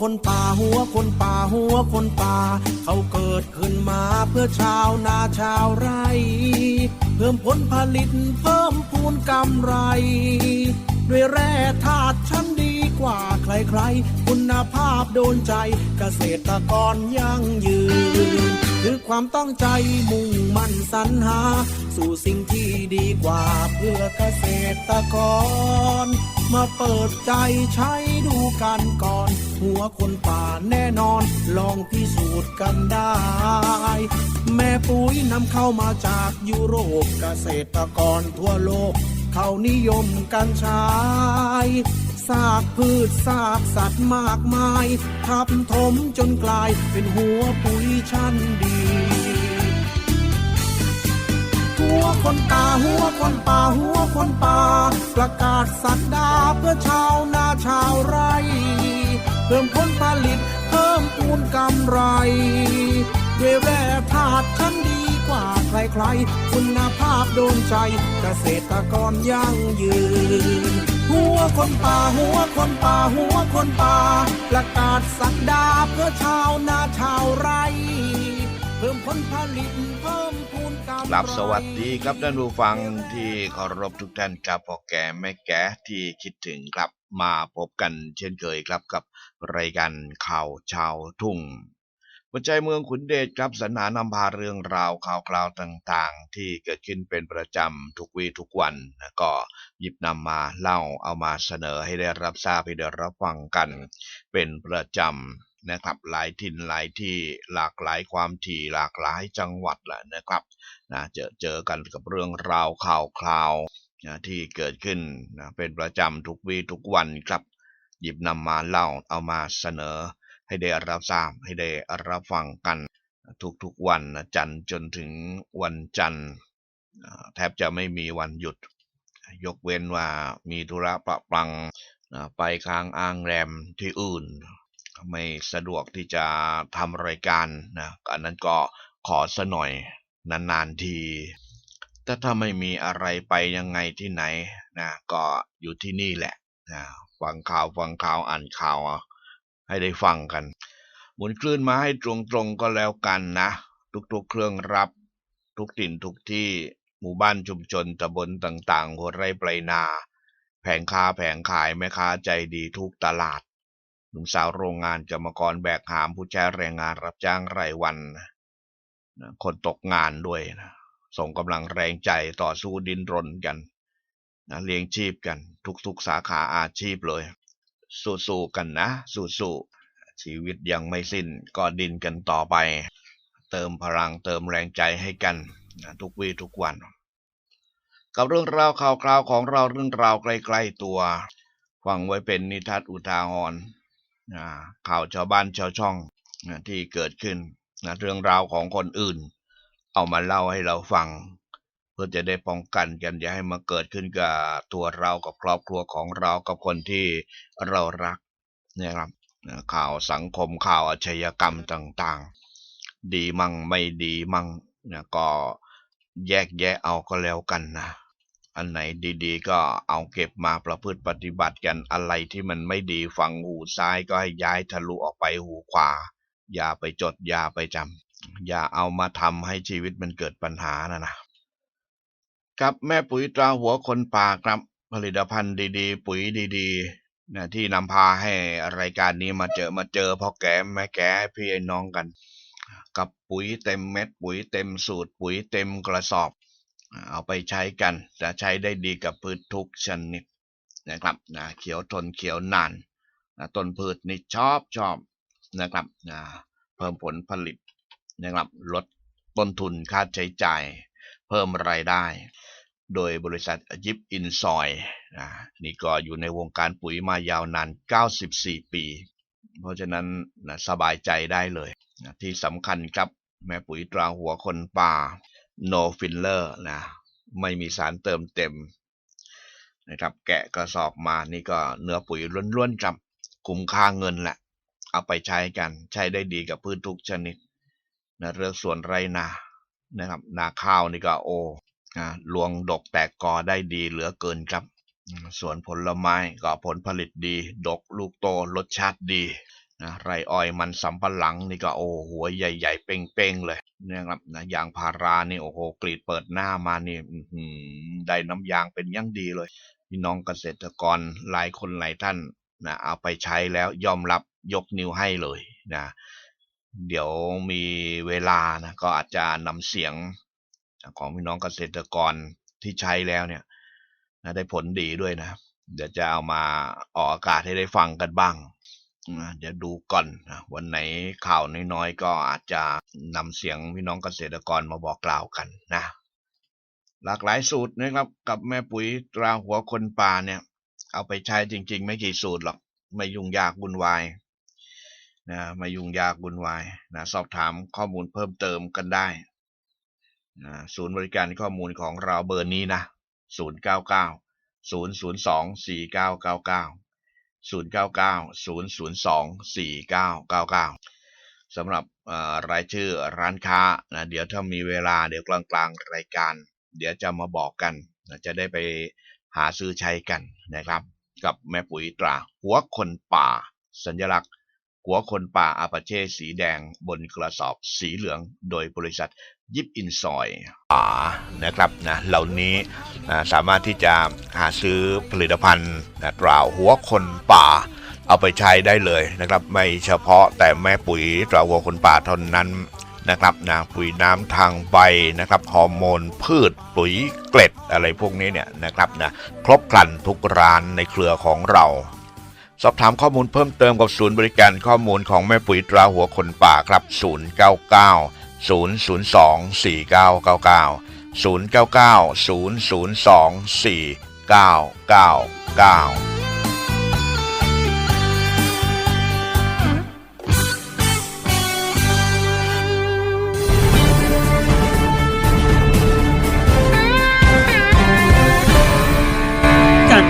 คนป่าหัวคนป่าหัวคนป่า เขาเกิดขึ้นมาเพื่อชาวนาชาวไร่เพิ่มผลผลิตเพิ่มพูนกำไร ด้วยแร่ธาตุชั้นดีกว่าใครๆ คุณภาพโดนใจเกษตรกรยั่งยืน คือความตั้งใจมุ่งมั่นสรรหา สู่สิ่งที่ดีกว่าเพื่อเกษตรกร มาเปิดใจใช้ดูกันก่อน หัวคนป่าแน่นอน ลองพิสูจน์กันได้ แม่ปุ๋ยนำเข้ามาจากยุโรปเกษตรกรทั่วโลก เขานิยมกันใช้ ซากพืชซากสัตว์มากมายทับถมจนกลายเป็นหัวปุ๋ยชั้นดีหัวคนป่าหัวคนป่าหัวคนป่าประกาศสักดาเพื่อชาวนาชาวไร่เพิ่มผลผลิตเพิ่มพูนกำไรด้วยแร่ธาตุชั้นดี กว่าใครๆ คุณภาพโดนใจเกษตรกรยั่งยืน หัวคนป่าหัวคนป่าหัวคนป่า ประกาศสักดาเพื่อชาวนาชาวไร่เพิ่มผลผลิตเพิ่มพูนกำไรับสวัสดีครับท่านผู้ฟังที่เคารพทุกท่านครับพ่อแก่แม่แก่ที่คิดถึงครับมาพบกันเช่นเคยครับกับรายการข่าวชาวทุ่ง หัวใจเมืองขุนเดชครับสรรหานำพาเรื่องราวข่าวคราวต่างๆ ที่เกิดขึ้นเป็นประจำทุกวีทุกวันนะก็หยิบนำมาเล่าเอามาเสนอให้ได้รับทราบให้ได้รับฟังกัน เป็นประจำนะครับหลายถิ่นหลายที่หลากหลายความถี่หลากหลายจังหวัดแหละนะครับนะเจอเจอกันกับเรื่องราวข่าวคราวนะที่เกิดขึ้นนะเป็นประจำทุกวีทุกวันครับ หยิบนำมาเล่าเอามาเสนอ ให้ได้รับทราบให้ได้รับฟังกันทุกๆวันจันทร์จนถึงวันจันทร์แทบจะไม่มีวันหยุด ยกเว้นว่ามีธุระประปังไปค้างอ้างแรมที่อื่น ไม่สะดวกที่จะทำรายการนะอันนั้นก็ขอสะหน่อยนานๆทีแต่ถ้าไม่มีอะไรไปยังไงที่ไหนนะก็อยู่ที่นี่แหละนะฟังข่าวฟังข่าวอ่านข่าว ให้ได้ฟังกัน หมุนคลื่นมาให้ตรงๆก็แล้วกันนะ ทุกๆเครื่องรับ ทุกถิ่นทุกที่หมู่บ้านชุมชนตำบลต่างๆหัวไร่ปลายนา แผงค้าแผงขายแม่ค้าใจดีทุกตลาดหนุ่มสาวโรงงานกรรมกรแบกหามผู้ใช้แรงงานรับจ้างรายวัน คนตกงานด้วยนะส่งกำลังแรงใจต่อสู้ดิ้นรนกันนะเลี้ยงชีพกัน ทุกๆสาขาอาชีพเลย สู้ๆกันนะ สู้ๆชีวิตยังไม่สิ้นก็ดินกันต่อไป เติมพลังเติมแรงใจให้กันทุกวี่ทุกวัน กับเรื่องราวข่าวคราวของเราเรื่องราวใกล้ๆตัวฟังไว้เป็นนิทัศอุทาหรณ์นข่าวชาวบ้านชาวช่องที่เกิดขึ้นเรื่องราวของคนอื่น เอามาเล่าให้เราฟัง พื่อจะได้ป้องกันกันอย่าให้มาเกิดขึ้นกับตัวเรากับครอบครัวของเรากับคนที่เรารักเนี่ยครับข่าวสังคมข่าวอาชญากรรมต่างๆ ดีมั่งไม่ดีมั่งนะก็แยกแยะเอาก็แล้วกันนะอันไหนดีๆ ก็เอาเก็บมาประพฤติปฏิบัติกันอะไรที่มันไม่ดีฟังหูซ้ายก็ให้ย้ายทะลุออกไปหูขวา อย่าไปจดอย่าไปจำอย่าเอามาทำให้ชีวิตมันเกิดปัญหานะนะ กับแม่ปุ๋ยตราหัวคนป่าครับผลิตภัณฑ์ดีๆ ปุ๋ยดีๆนะที่นำพาให้รายการนี้มาเจอมาเจอพ่อแก่แม่แก่พี่ไอ้น้องกัน กับปุ๋ยเต็มเม็ดปุ๋ยเต็มสูตร ปุ๋ยเต็มกระสอบ เอาไปใช้กันจะใช้ได้ดีกับพืชทุกชนิดนะครับนะเขียวทนเขียวนานนะต้นพืชนี่ชอบชอบนะครับนะเพิ่มผลผลิตนะครับลดต้นทุนค่าใช้จ่าย เพิ่มรายได้ โดยบริษัทยิปอินซอยนะนี่ก็อยู่ในวงการปุ๋ยมายาวนาน 94 ปี เพราะฉะนั้นนะสบายใจได้เลยนะที่สำคัญครับแม่ปุ๋ยตราหัวคนป่า no filler นะไม่มีสารเติมเต็มนะครับแกะกระสอบมานี่ก็เนื้อปุ๋ยล้วนๆครับคุ้มค่าเงินแหละ เอาไปใช้กันใช้ได้ดีกับพืชทุกชนิดนะเรื่องส่วนไรนา นะครับนาข้าวนี่ก็โอนะลวงดกแตกกอได้ดีเหลือเกินครับ ส่วนผลไม้ก็ผลผลิตดี ดกลูกโตรสชาติดีนะไรอ้อยมันสำปะหลังนี่ก็โอ้หัวใหญ่ๆ เป้งๆเลยนะครับนะยางพารานี่โอ้โหกรีดเปิดหน้ามานี่ได้น้ำยางเป็นยั่งดีเลยพี่น้องเกษตรกรหลายคนหลายท่านนะเอาไปใช้แล้วยอมรับยกนิ้วให้เลยนะ เดี๋ยวมีเวลานะก็อาจจะนำเสียงของพี่น้องเกษตรกรที่ใช้แล้วเนี่ยนะได้ผลดีด้วยนะ เดี๋ยวจะเอามาออกอากาศให้ได้ฟังกันบ้างนะเดี๋ยวดูก่อนนะวันไหนข่าวน้อยๆก็อาจจะนำเสียงพี่น้องเกษตรกรมาบอกกล่าวกันนะ หลากหลายสูตรนะครับ กับแม่ปุ๋ยตราหัวคนป่าเนี่ย เอาไปใช้จริง ๆ ไม่กี่สูตรหรอก ไม่ยุ่งยากวุ่นวาย นะม่ยุ่งยากวุ่นวายนะสอบถามข้อมูลเพิ่มเติมกันได้นะศูนย์บริการข้อมูลของเราเบอร์นี้นะ 0 9 9 0 0 2 4 9 9 9 0 9 9 0 0 2 4 9 9 9สำหรับเอ่อรายชื่อร้านค้านะเดี๋ยวถ้ามีเวลาเดี๋ยวกลางๆรายการ เดี๋ยวจะมาบอกกันนะจะได้ไปหาซื้อใช้กันนะครับ กับแม่ปุ๋ยตรา หัวคนป่า สัญลักษณ์ หัวคนป่าอาปาเช่สีแดงบนกระสอบสีเหลืองโดยบริษัทยิปอินซอยป่านะครับนะเหล่านี้นะสามารถที่จะหาซื้อผลิตภัณฑ์นะตราหัวคนป่าเอาไปใช้ได้เลยนะครับ ไม่เฉพาะแต่แม่ปุ๋ยตราหัวคนป่าเท่านั้นนะครับนะปุ๋ยน้ำทางใบนะครับฮอร์โมนพืชปุ๋ยเกล็ดอะไรพวกนี้เนี่ยนะครับนะครบครันทุกร้านในเครือของเรา สอบถามข้อมูลเพิ่มเติมกับศูนย์บริการข้อมูลของแม่ปุ๋ยตราหัวคนป่าครับ 099 002 4999 099 002 4999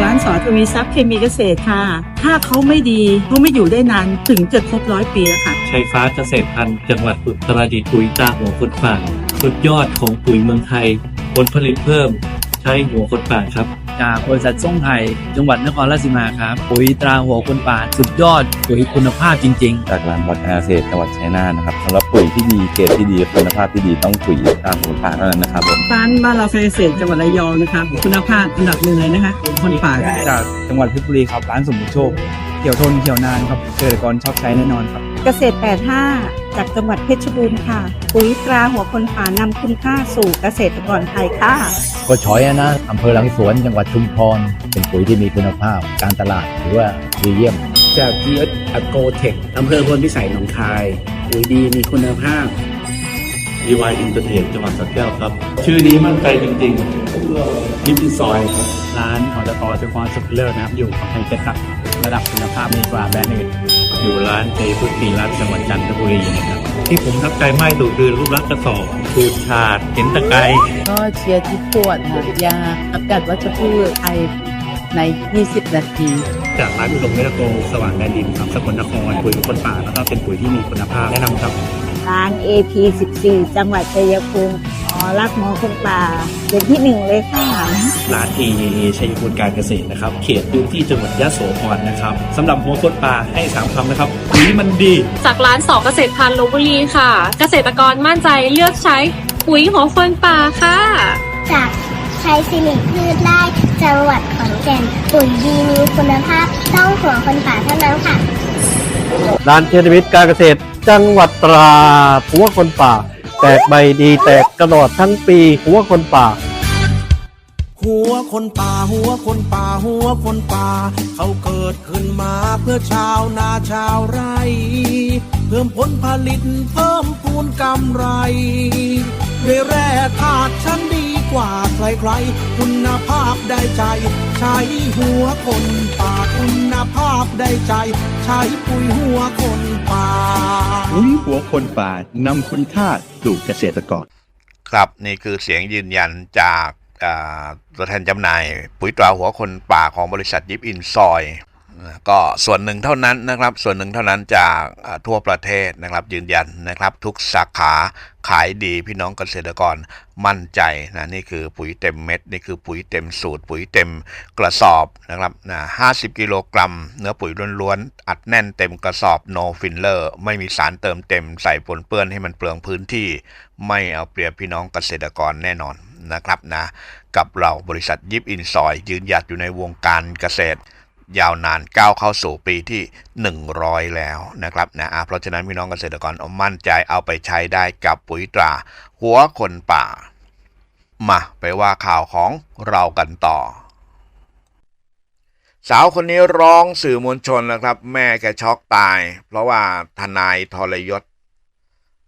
ร้านสอทวีทรัพย์เคมีเกษตรค่ะ ถ้าเขาไม่ดีเขาไม่อยู่ได้นานถึงจะครบร้อยปีแล้วค่ะ ชัยฟ้าเกษตรพันธุ์จังหวัดอุตรดิตถ์ปุ๋ยตาหัวคนป่าสุดยอดของปุ๋ยเมืองไทย ผลผลิตเพิ่ม ใช้หัวคนป่าครับ จากบริษัทส่งไทย จังหวัดนครราชสีมาครับ ปุ๋ยตราหัวคนป่าสุดยอดปุ๋ยคุณภาพจริง ๆ จากร้านวัฒนาเกษตรจังหวัดชัยนาทนะครับสำหรับปุ๋ยที่ดีเกรดที่ดีคุณภาพที่ดีต้องปุ๋ยตามคุณภาพเท่านั้นนะครับผมร้านบ้านเราเกษตรจังหวัดระยองนะคะคุณภาพอันดับหนึ่งเลยนะคะคนป่าค่ะจากจังหวัดเพชรบุรีครับร้านสมบูรณ์โชค เขียวทนเขียวนานครับเกษตรกรชอบใช้แน่นอนครับ เกษตร 85 จากจังหวัดเพชรบูรณ์ค่ะ ปุ๋ยตราหัวคนป่านำคุณค่าสู่เกษตรกรไทยค่ะ ก็ช้อยอะนะอำเภอหลังสวนจังหวัดชุมพร เป็นปุ๋ยที่มีคุณภาพ การตลาดถือว่าดีเยี่ยม จาก GS a g r o t e c h อำเภอพลพิสัยหนองคาย ปุ๋ยดีมีคุณภาพ EY Entertain จังหวัดสระแก้วครับ ชื่อนี้มั่นใจจริงๆยิปปี้ซอยครับร้านออตอสุพรสุขเลิศนะครับ อยู่กับไฮเทคครับ ระดับคุณภาพดีกว่าแบรนด์อื่นอยู่ร้านเจพุทธีรัตน์จังหวัดจันทบุรีนะครับ ที่ผมทับใจมากที่สุดคือรูปลักษณ์กระสอบสูดฉาดเห็นตะไกรก็เชียร์ที่ขวดค่ะยาอากาศวัชพืชไอใน 20 นาที จากร้านอุดมเมรโกสว่างแดนดินครับสกลนครปุ๋ยคนป่าแล้วก็เป็นปุ๋ยที่มีคุณภาพแนะนำครับ ร้าน AP 14 จังหวัดชัยภูมิ อ๋อรักหมอคนป่าเป็นที่หนึ่งเลยค่ะร้าน AAA ชัยภูมิการเกษตรนะครับเขตพื้นที่จังหวัดยะโสธรนะครับสำหรับหัวคนป่าให้สามคำนะครับปุ๋ยมันดีจากร้านสอเกษตรพันธุ์ลบบุรีค่ะ เกษตรกรมั่นใจเลือกใช้ปุ๋ยหัวคนป่าค่ะ จากชัยสิริพืชไร่จังหวัดขอนแก่นปุ๋ยดีมีคุณภาพต้องหัวคนป่าเท่านั้นค่ะร้านเทนวิทย์การเกษตรจังหวัดตราดหัวคนป่า แตกใบดีแตกกระโดดทั้งปี หัวคนป่า หัวคนป่า หัวคนป่า หัวคนป่า เขาเกิดขึ้นมาเพื่อชาวนาชาวไร่ เพิ่มผลผลิตเพิ่มพูนกำไร ด้วยแร่ธาตุชั้นดีกว่าใครๆ คุณภาพได้ใจ ใช้หัวคนป่าคุณภาพได้ใจ ใช้ปุ๋ยหัวคนป่าปุ๋ยหัวคนป่านำคุณค่าสู่เกษตรกร ครับนี่คือเสียงยืนยันจากอ่าตัวแทนจำหน่าย ปุ๋ยตราหัวคนป่าของบริษัทยิปอินซอย ก็ส่วนหนึ่งเท่านั้นนะครับ ส่วนหนึ่งเท่านั้นจากทั่วประเทศนะครับ ยืนยันนะครับ ทุกสาขาขายดีพี่น้องเกษตรกรมั่นใจนะนี่คือปุ๋ยเต็มเม็ด นี่คือปุ๋ยเต็มสูตร ปุ๋ยเต็มกระสอบนะครับนะ50กิโลกรัม เนื้อปุ๋ยล้วนๆ อัดแน่นเต็มกระสอบ no filler ไม่มีสารเติมเต็มใส่ปนเปื้อนให้มันเปลืองพื้นที่ ไม่เอาเปรียบพี่น้องเกษตรกรแน่นอนนะครับนะกับเราบริษัทยิปอินซอย ยืนหยัดอยู่ในวงการเกษตร ยาวนานก้าวเข้าสู่ปีที่ 100 แล้วนะครับนะเพราะฉะนั้นพี่น้องเกษตรกรมั่นใจเอาไปใช้ได้กับปุ๋ยตรา หัวคนป่า มาไปว่าข่าวของเรากันต่อสาวคนนี้ร้องสื่อมวลชนนะครับ แม่แกช็อกตาย เพราะว่าทนายทรยศ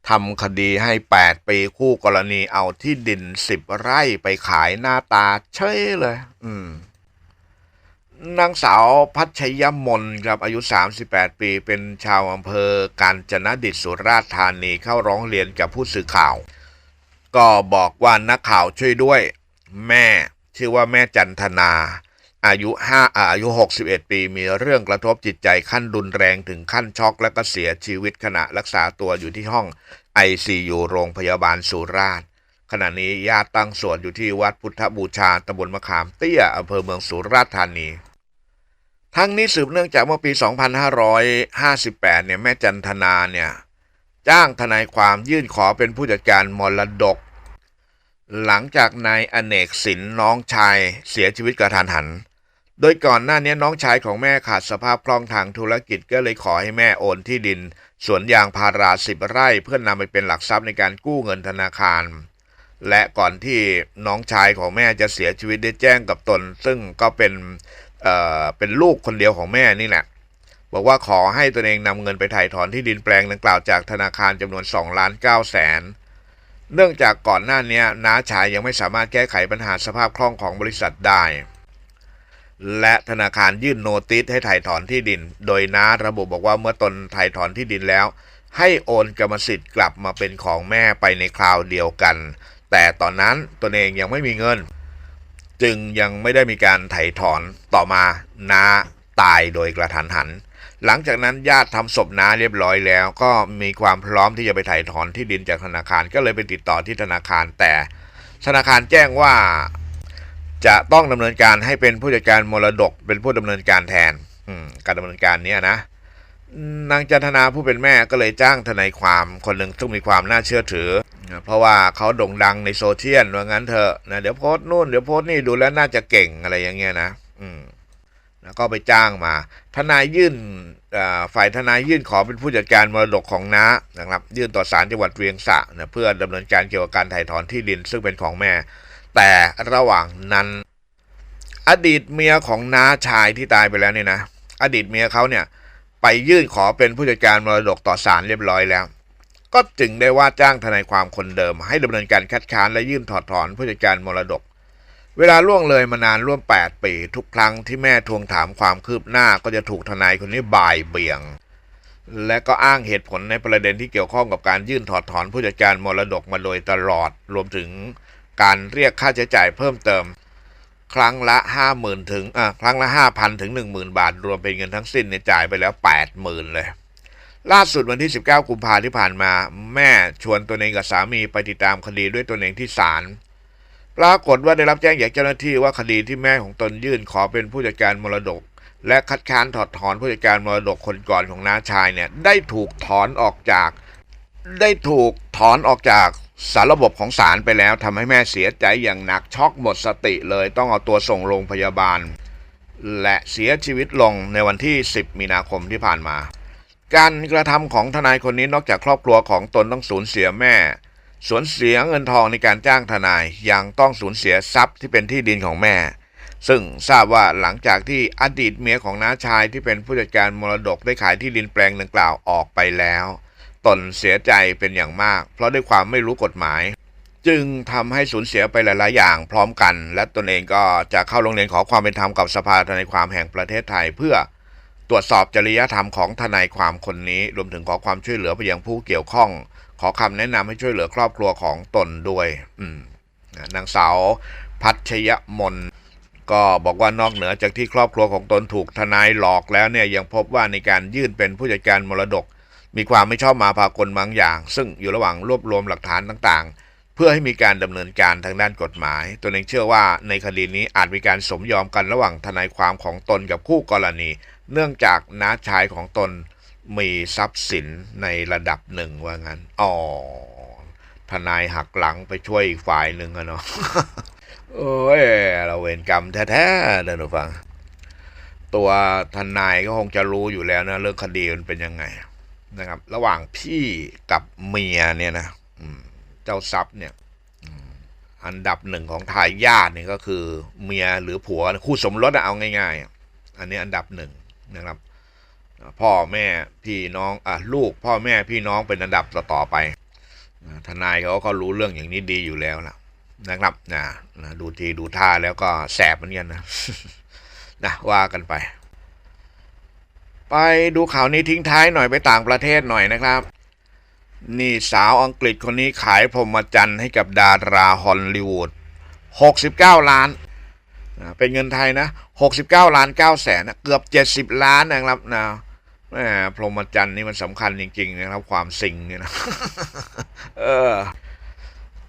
ทำคดีให้ 8 ปีคู่กรณีเอาที่ดิน 10 ไร่ไปขายหน้าตาเฉยเลย อืม นางสาวพัชยมนครับอายุ 38 ปี เป็นชาวอำเภอกาญจนดิตสุราษฎร์ธานีเข้าร้องเรียนกับผู้สื่อข่าว ก็บอกว่านักข่าวช่วยด้วย แม่ชื่อว่าแม่จันทนา อายุ5อาอายุ 61 ปี มีเรื่องกระทบจิตใจขั้นรุนแรงถึงขั้นช็อกและก็เสียชีวิตขณะรักษาตัวอยู่ที่ห้อง ICU โรงพยาบาลสุราษฎร์ขณะนี้ญาติตั้งสวดอยู่ที่วัดพุทธบูชาตำบลมะขามเตี้ยอำเภอเมืองสุราษฎร์ธานี ทั้งนี้สืบเนื่องจากเมื่อปี 2558 เนี่ยแม่จันทนาเนี่ยจ้างทนายความยื่นขอเป็นผู้จัดการมรดก หลังจากนายอเนกสินน้องชายเสียชีวิตกระทันหัน โดยก่อนหน้านี้น้องชายของแม่ขาดสภาพคล่องทางธุรกิจก็เลยขอให้แม่โอนที่ดิน สวนยางพาราสิบไร่เพื่อนนำไปเป็นหลักทรัพย์ในการกู้เงินธนาคาร และก่อนที่น้องชายของแม่จะเสียชีวิตได้แจ้งกับตน ซึ่งก็เป็น เอ่อเป็นลูกคนเดียวของแม่นี่แหละบอกว่าขอให้ตนเองนำเงินไปถ่ายถอนที่ดินแปลงดังกล่าวจากธนาคารจำนวน2ล้าน9แสนเนื่องจากก่อนหน้านี้น้าชายยังไม่สามารถแก้ไขปัญหาสภาพคล่องของบริษัทได้ และธนาคารยื่นโนติสให้ถ่ายถอนที่ดิน โดยน้าระบุบอกว่าเมื่อตนถ่ายถอนที่ดินแล้ว ให้โอนกรรมสิทธิ์กลับมาเป็นของแม่ไปในคราวเดียวกัน แต่ตอนนั้นตนเองยังไม่มีเงิน จึงยังไม่ได้มีการไถ่ถอนต่อมาน้าตายโดยกระทันหัน หลังจากนั้นญาติทำศพน้าเรียบร้อยแล้ว ก็มีความพร้อมที่จะไปไถ่ถอนที่ดินจากธนาคารก็เลยไปติดต่อที่ธนาคารแต่ ธนาคารแจ้งว่าจะต้องดำเนินการให้เป็นผู้จัดการมรดกเป็นผู้ดำเนินการแทนอืการดำเนินการเนี้ยนะ นางจันทนาผู้เป็นแม่ก็เลยจ้างทนายความคนหนึ่งซึ่งมีความน่าเชื่อถือ เพราะว่าเขาโด่งดังในโซเชียลว่างั้นเถอะนะเดี๋ยวโพสต์นู่นเดี๋ยวโพสต์นี่ดูแล้วน่าจะเก่งอะไรอย่างเงี้ยนะ อืมแล้วก็ไปจ้างมา ทนายยื่นฝ่ายทนายยื่นขอเป็นผู้จัดการมรดกของน้านะครับ ยื่นต่อศาลจังหวัดเวียงสะนะเพื่อดำเนินการเกี่ยวกับการถ่ายถอนที่ดินซึ่งเป็นของแม่ แต่ระหว่างนั้น อดีตเมียของน้าชายที่ตายไปแล้วเนี่ยนะอดีตเมียเขาเนี่ย ไปยื่นขอเป็นผู้จัดการมรดกต่อศาลเรียบร้อยแล้ว ก็จึงได้ว่าจ้างทนายความคนเดิม ให้ดำเนินการคัดค้านและยื่นถอดถอนผู้จัดการมรดก เวลาล่วงเลยมานานร่วม 8 ปี ทุกครั้งที่แม่ทวงถามความคืบหน้าก็จะถูกทนายคนนี้บ่ายเบี่ยง และก็อ้างเหตุผลในประเด็นที่เกี่ยวข้องกับการยื่นถอดถอนผู้จัดการมรดกมาโดยตลอด รวมถึงการเรียกค่าใช้จ่ายเพิ่มเติม ครั้งละห้าหมื่นถึงอ่าครั้งละห้าพันถึงหนึ่งหมื่นบาท รวมเป็นเงินทั้งสิ้นเนี่ยจ่ายไปแล้วแปดหมื่นเลย ล่าสุดวันที่ 19 กุมภาที่ผ่านมา แม่ชวนตัวเองกับสามีไปติดตามคดีด้วยตัวเองที่ศาลปรากฏว่าได้รับแจ้งจากเจ้าหน้าที่ว่าคดีที่แม่ของตนยื่นขอเป็นผู้จัดการมรดก และคัดค้านถอดถอนผู้จัดการมรดกคนก่อนของน้าชายเนี่ยได้ถูกถอนออกจาก ได้ถูกถอนออกจาก สารระบบของศาลไปแล้วทำให้แม่เสียใจอย่างหนักช็อกหมดสติเลยต้องเอาตัวส่งโรงพยาบาล และเสียชีวิตลงในวันที่ 10 มีนาคมที่ผ่านมา การกระทำของทนายคนนี้นอกจากครอบครัวของตนต้องสูญเสียแม่สูญเสียเงินทองในการจ้างทนายยังต้องสูญเสียทรัพย์ที่เป็นที่ดินของแม่ ซึ่งทราบว่าหลังจากที่อดีตเมียของน้าชายที่เป็นผู้จัดการมรดกได้ขายที่ดินแปลงดังกล่าวออกไปแล้ว ตนเสียใจเป็นอย่างมาก เพราะด้วยความไม่รู้กฎหมาย จึงทำให้สูญเสียไปหลาย ๆ อย่างพร้อมกัน และตนเองก็จะเข้าโรงเรียนขอความเป็นธรรมกับสภาทนายความแห่งประเทศไทย เพื่อตรวจสอบจริยธรรมของทนายความคนนี้ รวมถึงขอความช่วยเหลือไปยังผู้เกี่ยวข้อง ขอคำแนะนำให้ช่วยเหลือครอบครัวของตนด้วย อืมนางสาวพัชยมนก็บอกว่านอกเหนือจากที่ครอบครัวของตนถูกทนายหลอกแล้วเนี่ยยังพบว่าในการยื่นเป็นผู้จัดการมรดก มีความไม่ชอบมาพากลบางอย่าง ซึ่งอยู่ระหว่างรวบรวมหลักฐานต่างๆ เพื่อให้มีการดำเนินการทางด้านกฎหมาย ตัวเองเชื่อว่าในคดีนี้อาจมีการสมยอมกันระหว่างทนายความของตนกับคู่กรณี เนื่องจากน้าชายของตนมีทรัพย์สินในระดับหนึ่งว่างั้นอ๋อทนายหักหลังไปช่วยอีกฝ่ายหนึ่งอะเนาะโอ้ยเราเวรกรรมแท้ๆเดินฟัง ตัวทนายก็คงจะรู้อยู่แล้วนะเรื่องคดีมันเป็นยังไง นะครับ ระหว่างพี่กับเมียเนี่ยนะเจ้าทรัพย์เนี่ยอันดับหนึ่งของทายาทเนี่ยก็คือเมียหรือผัวคู่สมรสเอาง่ายๆ อันนี้อันดับหนึ่งนะครับ พ่อแม่พี่น้องอะลูกพ่อแม่พี่น้องเป็นอันดับต่อไปทนายเขาก็รู้เรื่องอย่างนี้ดีอยู่แล้วล่ะนะครับนะดูทีดูท่าแล้วก็แสบเหมือนกันนะนะว่ากันไป ไปดูข่าวนี้ทิ้งท้ายหน่อยไปต่างประเทศหน่อยนะครับ นี่สาวอังกฤษคนนี้ขายพรมจรรย์ให้กับดาราฮอลลีวูด69 ล้าน เป็นเงินไทยนะ 69 ล้าน9แสนนะเกือบ 70 ล้านนะครับนะแหมพรหมจรรย์นี่มันสำคัญจริง ๆ นะครับ ความสิงเนี่ยนะเออ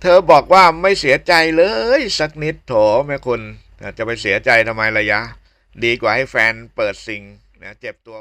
เธอบอกว่าไม่เสียใจเลย สักนิดโถแม่คุณ จะไปเสียใจทำไมระยะ ดีกว่าให้แฟนเปิดซิง นะเจ็บตัว